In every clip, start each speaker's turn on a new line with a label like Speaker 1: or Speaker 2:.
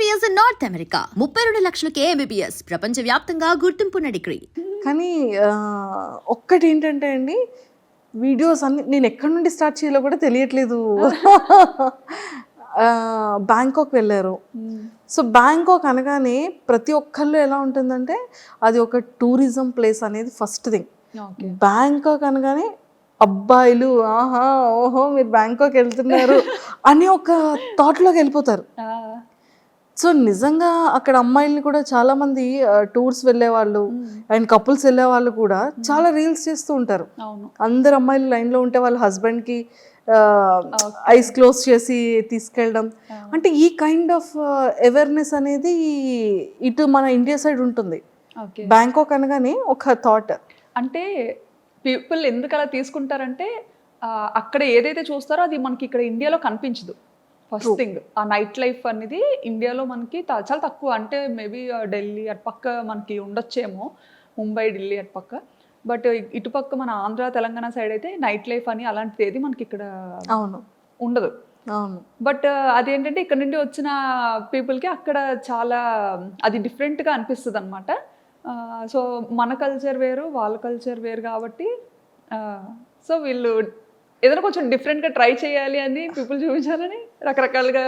Speaker 1: MBBS in north America ముప్పై రెండు లక్షలకే MBBS ప్రపంచ వ్యాప్తంగా గుర్తింపున్న డిగ్రీ.
Speaker 2: కానీ ఒక్కటి ఏంటంటే అండి వీడియోస్ అన్ని నేను ఎక్కడి నుండి స్టార్ట్ చేయాలో కూడా తెలియట్లేదు. బ్యాంకాక్ వెళ్ళారు. సో బ్యాంకాక్ అనగానే ప్రతి ఒక్కళ్ళు ఎలా ఉంటుందంటే అది ఒక టూరిజం ప్లేస్ అనేది ఫస్ట్ థింగ్. బ్యాంకాక్ అనగానే అబ్బాయిలు ఆహా ఓహో మీరు బ్యాంకాక్ వెళ్తున్నారు అనే ఒక థాట్లోకి వెళ్ళిపోతారు. సో నిజంగా అక్కడ అమ్మాయిల్ని కూడా చాలా మంది టూర్స్ వెళ్ళే వాళ్ళు అండ్ కపుల్స్ వెళ్ళే వాళ్ళు కూడా చాలా రీల్స్ చేస్తూ ఉంటారు. అందరు అమ్మాయిలు లైన్లో ఉంటే వాళ్ళ హస్బెండ్కి ఐస్ క్లోజ్ చేసి తీసుకెళ్ళడం. అంటే ఈ కైండ్ ఆఫ్ అవేర్నెస్ అనేది ఇటు మన ఇండియా సైడ్ ఉంటుంది. బ్యాంకాక్ అనగానే ఒక థాట్.
Speaker 3: అంటే పీపుల్ ఎందుకు అలా తీసుకుంటారంటే అక్కడ ఏదైతే చూస్తారో అది మనకి ఇక్కడ ఇండియాలో కనిపించదు. ఫస్ట్ థింగ్ ఆ నైట్ లైఫ్ అనేది ఇండియాలో మనకి చాలా తక్కువ. అంటే మేబీ ఢిల్లీ అటు పక్క మనకి ఉండొచ్చేమో ముంబై ఢిల్లీ అటు పక్క బట్ ఇటుపక్క మన ఆంధ్ర తెలంగాణ సైడ్ అయితే నైట్ లైఫ్ అని అలాంటిది ఏది మనకి ఇక్కడ
Speaker 2: అవును.
Speaker 3: ఉండదు.
Speaker 2: అవును.
Speaker 3: బట్ అదేంటంటే ఇక్కడ నుండి వచ్చిన పీపుల్కి అక్కడ చాలా అది డిఫరెంట్గా అనిపిస్తుంది అనమాట సో మన కల్చర్ వేరు వాళ్ళ కల్చర్ వేరు కాబట్టి సో వీళ్ళు ఏదైనా కొంచెం డిఫరెంట్గా ట్రై చేయాలి అని పీపుల్ చూపించాలని రకరకాలుగా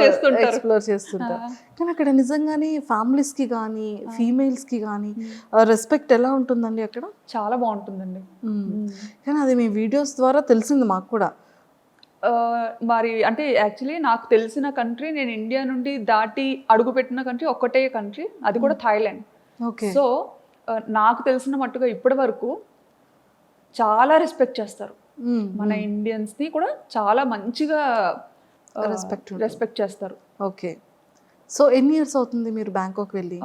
Speaker 3: చేస్తుంటారు.
Speaker 2: ఎక్స్ప్లోర్ చేస్తుంటారు. కానీ అక్కడ నిజంగానే families కి కానీ females కి కానీ రెస్పెక్ట్ ఎలా ఉంటుందండి అక్కడ?
Speaker 3: చాలా బాగుంటుందండి.
Speaker 2: కానీ అది మీ వీడియోస్ ద్వారా తెలిసింది మాకు కూడా.
Speaker 3: మరి అంటే యాక్చువల్లీ నాకు తెలిసిన కంట్రీ నేను ఇండియా నుండి దాటి అడుగుపెట్టిన కంట్రీ ఒక్కటే కంట్రీ అది కూడా థాయిలాండ్
Speaker 2: ఓకే.
Speaker 3: సో నాకు తెలిసిన మట్టుగా ఇప్పటి వరకు చాలా రెస్పెక్ట్ చేస్తారు. మన ఇండియన్స్ని కూడా చాలా మంచిగా
Speaker 2: ఉంటుంది.
Speaker 3: రెస్పెక్ట్ చేస్తారు.
Speaker 2: ఓకే సో ఎన్ని ఇయర్స్ అవుతుంది మీరు బ్యాంకాక్ వెళ్ళి?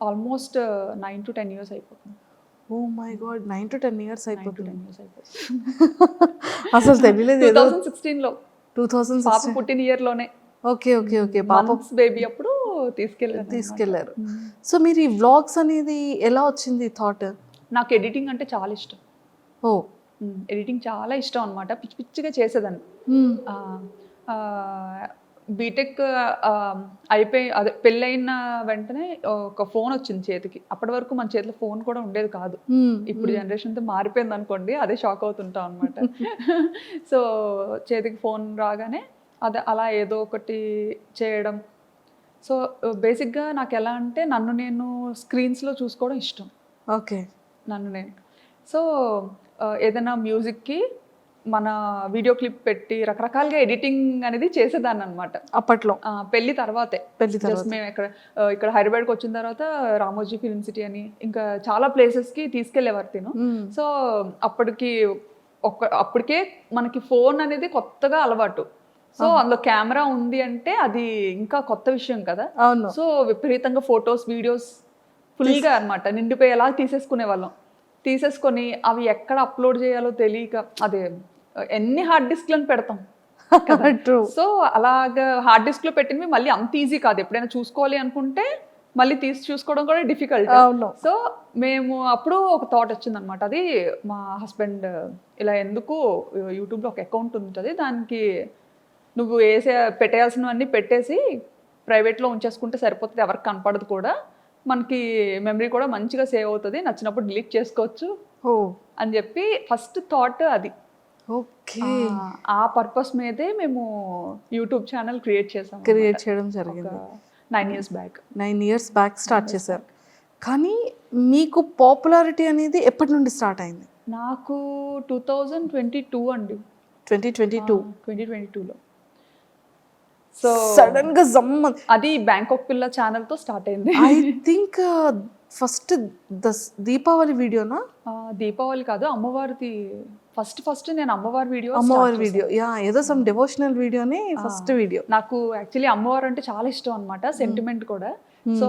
Speaker 3: Almost nine to ten years అయిపోతుంది.
Speaker 2: ఓ my god nine to ten years అయిపోతుంది.
Speaker 3: టెన్ ఇయర్స్ అయిపోతుంది.
Speaker 2: అసలు తెలియలేదు
Speaker 3: టూ థౌసండ్ సిక్స్టీన్లో.
Speaker 2: టూ థౌసండ్
Speaker 3: పాప పుట్టిన ఇయర్లోనే.
Speaker 2: ఓకే ఓకే ఓకే పాప
Speaker 3: బేబీ అప్పుడు తీసుకెళ్ళారు.
Speaker 2: తీసుకెళ్ళారు సో మీరు ఈ వ్లాగ్స్ అనేది ఎలా వచ్చింది థాట్
Speaker 3: నాకు ఎడిటింగ్ అంటే చాలా ఇష్టం.
Speaker 2: ఓ
Speaker 3: ఎడిటింగ్ చాలా ఇష్టం అనమాట పిచ్చి పిచ్చిగా చేసేదాన్ని. బీటెక్ అయిపోయి అదే పెళ్ళైన వెంటనే ఒక ఫోన్ వచ్చింది చేతికి. అప్పటి వరకు మన చేతిలో ఫోన్ కూడా ఉండేది కాదు.
Speaker 2: మ్మ్.
Speaker 3: ఇప్పుడు జనరేషన్తో మారిపోయింది అనుకోండి అదే షాక్ అవుతుంటాం అనమాట సో చేతికి ఫోన్ రాగానే అదే అలా ఏదో ఒకటి చేయడం. సో బేసిక్గా నాకు ఎలా అంటే నన్ను నేను స్క్రీన్స్లో చూసుకోవడం ఇష్టం.
Speaker 2: ఓకే.
Speaker 3: నన్ను నేను. సో ఏదైనా మ్యూజిక్కి మన వీడియో క్లిప్ పెట్టి రకరకాలుగా ఎడిటింగ్ అనేది చేసేదాన్ని అనమాట
Speaker 2: అప్పట్లో
Speaker 3: పెళ్ళి తర్వాతే.
Speaker 2: పెళ్ళి
Speaker 3: జస్ట్ మేము ఇక్కడ ఇక్కడ హైదరాబాద్కి వచ్చిన తర్వాత రామోజీ ఫిల్మ్ సిటీ అని ఇంకా చాలా ప్లేసెస్కి తీసుకెళ్ళేవారు తిను. సో అప్పటికి ఒక అప్పటికే మనకి ఫోన్ అనేది కొత్తగా అలవాటు. సో అందులో కెమెరా ఉంది అంటే అది ఇంకా కొత్త విషయం కదా. సో విపరీతంగా ఫొటోస్ వీడియోస్ ఫుల్గా అన్నమాట. నిండిపోయేలా తీసేసుకునే వాళ్ళం తీసేసుకొని అవి ఎక్కడ అప్లోడ్ చేయాలో తెలియక అదే ఎన్ని హార్డ్ డిస్క్లను పెడతాం సో అలాగా హార్డ్ డిస్క్లో పెట్టినవి మళ్ళీ అంత ఈజీ కాదు. ఎప్పుడైనా చూసుకోవాలి అనుకుంటే మళ్ళీ తీసి చూసుకోవడం కూడా డిఫికల్ట్ సో మేము అప్పుడు ఒక థాట్ వచ్చిందనమాట అది మా హస్బెండ్ ఇలా ఎందుకు యూట్యూబ్లో ఒక అకౌంట్ ఉంటుంది దానికి నువ్వు వేసే పెట్టేయాల్సినవన్నీ పెట్టేసి ప్రైవేట్లో ఉంచేసుకుంటే సరిపోతుంది ఎవరికి కనపడదు కూడా. మనకి మెమరీ కూడా మంచిగా సేవ్ అవుతుంది నచ్చినప్పుడు డిలీట్ చేసుకోవచ్చు
Speaker 2: ఓ.
Speaker 3: అని చెప్పి ఫస్ట్ థాట్ అది.
Speaker 2: ఓకే.
Speaker 3: ఆ- పర్పస్ మీదే మేము యూట్యూబ్ ఛానల్ క్రియేట్ చేసాం
Speaker 2: క్రియేట్ చేయడం జరిగింది.
Speaker 3: Nine years back
Speaker 2: nine years back start చేశారు. కానీ మీకు పాపులారిటీ అనేది ఎప్పటి నుండి స్టార్ట్ అయింది?
Speaker 3: నాకు టూ థౌజండ్ ట్వంటీ టూ అండి.
Speaker 2: Twenty twenty two
Speaker 3: twenty twenty టూలో సో
Speaker 2: సడన్గా జమ్మ
Speaker 3: అది బ్యాంకాక్ పిల్ల ఛానల్తో స్టార్ట్ అయింది.
Speaker 2: ఐ థింక్ ఫస్ట్ దీపావళి వీడియోనా?
Speaker 3: దీపావళి కాదు అమ్మవారిది ఫస్ట్ ఫస్ట్ నేను అమ్మవారి వీడియో
Speaker 2: అమ్మవారి వీడియో. యా ఏదో సమ్ డివోషనల్ వీడియోనే ఫస్ట్ వీడియో.
Speaker 3: నాకు యాక్చువల్లీ అమ్మవారు అంటే చాలా ఇష్టం అనమాట సెంటిమెంట్ కూడా. సో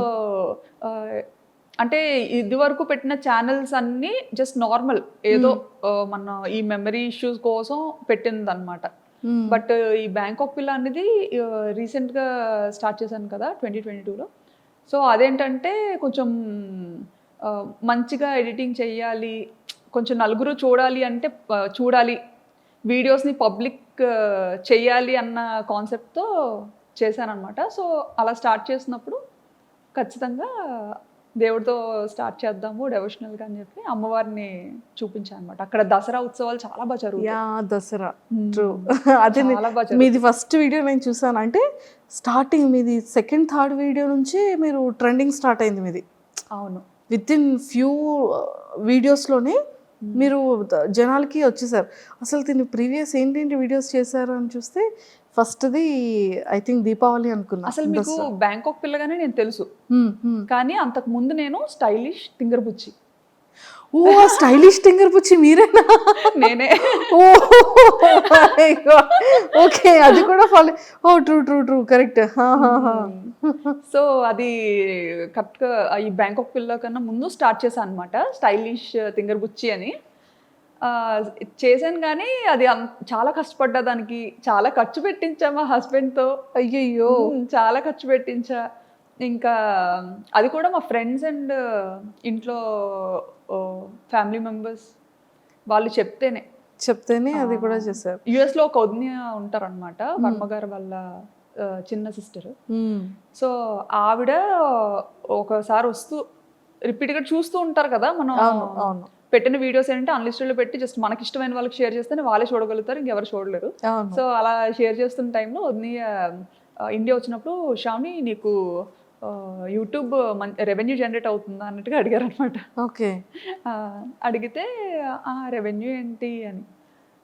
Speaker 3: అంటే ఇది వరకు పెట్టిన ఛానల్స్ అన్నీ జస్ట్ నార్మల్ ఏదో ఆ, మన ఈ మెమరీ ఇష్యూస్ కోసం పెట్టింది అనమాట Hmm. బట్ uh, ఈ బ్యాంకాక్ పిల్ల అనేది uh, రీసెంట్గా స్టార్ట్ చేశాను కదా ట్వంటీ ట్వంటీ టూలో సో అదేంటంటే కొంచెం uh, మంచిగా ఎడిటింగ్ చేయాలి కొంచెం నలుగురు చూడాలి అంటే చూడాలి. వీడియోస్ని పబ్లిక్ చేయాలి అన్న కాన్సెప్ట్తో చేశానమాట సో అలా స్టార్ట్ చేసినప్పుడు ఖచ్చితంగా దేవుడితో స్టార్ట్ చేద్దాము డెవోషనల్గా అని చెప్పి అమ్మవారిని చూపించాను అనమాట అక్కడ దసరా ఉత్సవాలు చాలా బాగా జరుగుతాయి.
Speaker 2: యా దసరా. ట్రూ అదే. మీది ఫస్ట్ వీడియో నేను చూసాను. అంటే స్టార్టింగ్ మీది సెకండ్ థర్డ్ వీడియో నుంచి మీరు ట్రెండింగ్ స్టార్ట్ అయింది మీది.
Speaker 3: అవును.
Speaker 2: విత్ ఇన్ ఫ్యూ వీడియోస్లోనే మీరు ద- జనాలకి వచ్చేసారు. అసలు దీని ప్రీవియస్ ఏంటేంటి వీడియోస్ చేశారు అని చూస్తే ఫస్ట్ది ఐ థింక్ దీపావళి అనుకున్నా.
Speaker 3: అసలు మీకు బ్యాంకాక్ పిల్లగానే నేను తెలుసు.
Speaker 2: Hmm, hmm.
Speaker 3: కానీ అంతకు ముందు నేను స్టైలిష్ తింగర్బుచ్చి
Speaker 2: ఓ స్టైలిష్ టింగర్ పుచ్చి మీరేనా?
Speaker 3: నేనే.
Speaker 2: ఓ ఓకే అది కూడా follow oh true true true correct
Speaker 3: so అది కరెక్ట్గా ఈ బ్యాంకాక్ పిల్ల కన్నా ముందు స్టార్ట్ చేశాను అనమాట స్టైలిష్ తింగర్ బుచ్చి అని. ఆ, చేశాను కానీ అది చాలా కష్టపడ్డా దానికి చాలా ఖర్చు పెట్టించా మా హస్బెండ్తో
Speaker 2: అయ్యయ్యో.
Speaker 3: చాలా ఖర్చు పెట్టించా. ఇంకా అది కూడా మా ఫ్రెండ్స్ అండ్ ఇంట్లో ఫ్యామిలీ మెంబర్స్ వాళ్ళు చెప్తేనే.
Speaker 2: చెప్తేనే అది కూడా చేశారు.
Speaker 3: US లో ఒక వదిన ఉంటారనమాట వర్మ గారు వాళ్ళ చిన్న సిస్టర్ సో ఆవిడ ఒకసారి వస్తూ రిపీట్గా చూస్తూ ఉంటారు కదా మనం పెట్టిన వీడియోస్ ఏంటంటే అన్లిస్టెడ్లో పెట్టి జస్ట్ మనకి ఇష్టమైన వాళ్ళకి షేర్ చేస్తేనే వాళ్ళే చూడగలుగుతారు ఇంకెవరు చూడలేరు. సో అలా షేర్ చేస్తున్న టైంలో వదిన ఇండియా వచ్చినప్పుడు శ్రావణి నీకు యూట్యూబ్ మన్ రెవెన్యూ జనరేట్ అవుతుందా అన్నట్టుగా అడిగారు అనమాట
Speaker 2: ఓకే
Speaker 3: అడిగితే రెవెన్యూ ఏంటి అని.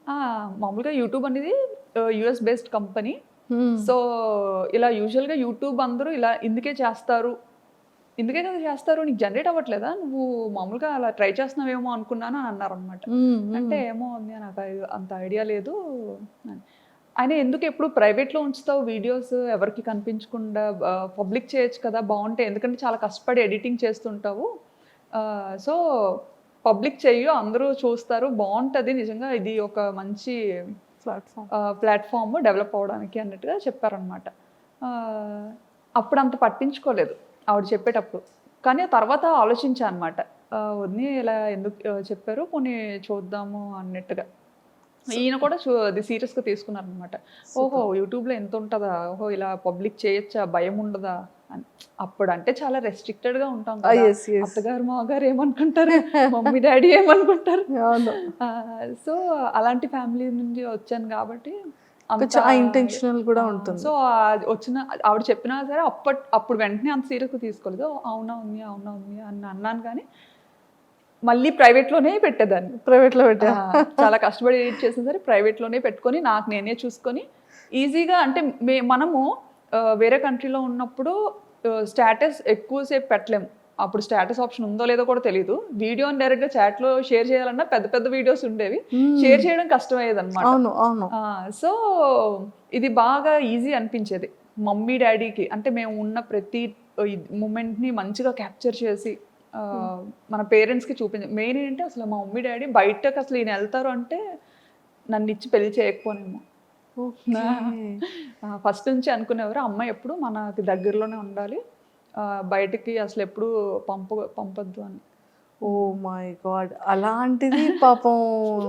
Speaker 3: "ఆ, మామూలుగా యూట్యూబ్ అనేది యుఎస్ బేస్డ్ కంపెనీ. సో ఇలా యూజువల్గా యూట్యూబ్ అందరూ ఇలా ఇందుకే చేస్తారు. ఇందుకే కదా చేస్తారు నీకు జనరేట్ అవ్వట్లేదా? నువ్వు మామూలుగా అలా ట్రై చేస్తున్నావేమో అనుకున్నాను అని అన్నారు అనమాట అంటే ఏమో ఉంది నాకు అంత ఐడియా లేదు అని. ఆయన ఎందుకు ఎప్పుడు ప్రైవేట్లో ఉంచుతావు వీడియోస్? ఎవరికి కనిపించకుండా పబ్లిక్ చేయొచ్చు కదా బాగుంటాయి ఎందుకంటే చాలా కష్టపడి ఎడిటింగ్ చేస్తుంటావు. సో పబ్లిక్ చెయ్యు అందరూ చూస్తారు. బాగుంటుంది. నిజంగా ఇది ఒక మంచి
Speaker 2: ప్లాట్ఫామ్.
Speaker 3: ప్లాట్ఫామ్ డెవలప్ అవడానికి అన్నట్టుగా చెప్పారనమాట అప్పుడు అంత పట్టించుకోలేదు ఆవిడ చెప్పేటప్పుడు. కానీ ఆ తర్వాత ఆలోచించా అనమాట వదిని ఇలా ఎందుకు చెప్పారు. పోనీ చూద్దాము అన్నట్టుగా. ఈయన కూడా అది సీరియస్గా తీసుకున్నారు అనమాట ఓహో యూట్యూబ్లో ఎంత ఉంటుందా? ఓహో ఇలా పబ్లిక్ చేయొచ్చా? భయం ఉండదా? అని అప్పుడు అంటే చాలా రెస్ట్రిక్టెడ్గా ఉంటాం కదా.
Speaker 2: ఎస్ ఎస్
Speaker 3: అత్తగారు మాగారు ఏమనుకుంటారు? మమ్మీ డాడీ ఏమనుకుంటారు? సో అలాంటి ఫ్యామిలీ నుండి వచ్చాను కాబట్టి
Speaker 2: ఇంటెన్షనల్ కూడా ఉంటుంది.
Speaker 3: సో వచ్చిన ఆవిడ చెప్పినా సరే అప్పట్ అప్పుడు వెంటనే అంత సీరియస్గా తీసుకోలేదు. "ఓ, అవునా ఉంది అవునా ఉంది అని అన్నాను కానీ మళ్ళీ ప్రైవేట్లోనే పెట్టేదాన్ని.
Speaker 2: ప్రైవేట్లో పెట్టా
Speaker 3: చాలా కష్టపడి ఎడిట్ చేసిన సరే ప్రైవేట్లోనే పెట్టుకొని నాకు నేనే చూసుకొని ఈజీగా అంటే మే మనము వేరే కంట్రీలో ఉన్నప్పుడు స్టేటస్ ఎక్కువసేపు పెట్టలేము అప్పుడు స్టేటస్ ఆప్షన్ ఉందో లేదో కూడా తెలియదు వీడియోని డైరెక్ట్గా చాట్లో షేర్ చేయాలన్నా పెద్ద పెద్ద వీడియోస్ ఉండేవి. షేర్ చేయడం కష్టమయ్యేది అనమాట సో ఇది బాగా ఈజీ అనిపించేది. మమ్మీ డాడీకి అంటే మేము ఉన్న ప్రతి మూమెంట్ని మంచిగా క్యాప్చర్ చేసి మన పేరెంట్స్కి చూపించ మెయిన్ ఏంటంటే అసలు మా మమ్మీ డాడీ బయటకు అసలు ఈయన వెళ్తారు అంటే నన్ను ఇచ్చి పెళ్ళి చేయకపోనేమో ఫస్ట్ నుంచి అనుకునేవారు. అమ్మాయి ఎప్పుడు మనకి దగ్గరలోనే ఉండాలి. బయటికి అసలు ఎప్పుడు పంప పంపొద్దు అని.
Speaker 2: Oh my god. అలాంటిది పాపం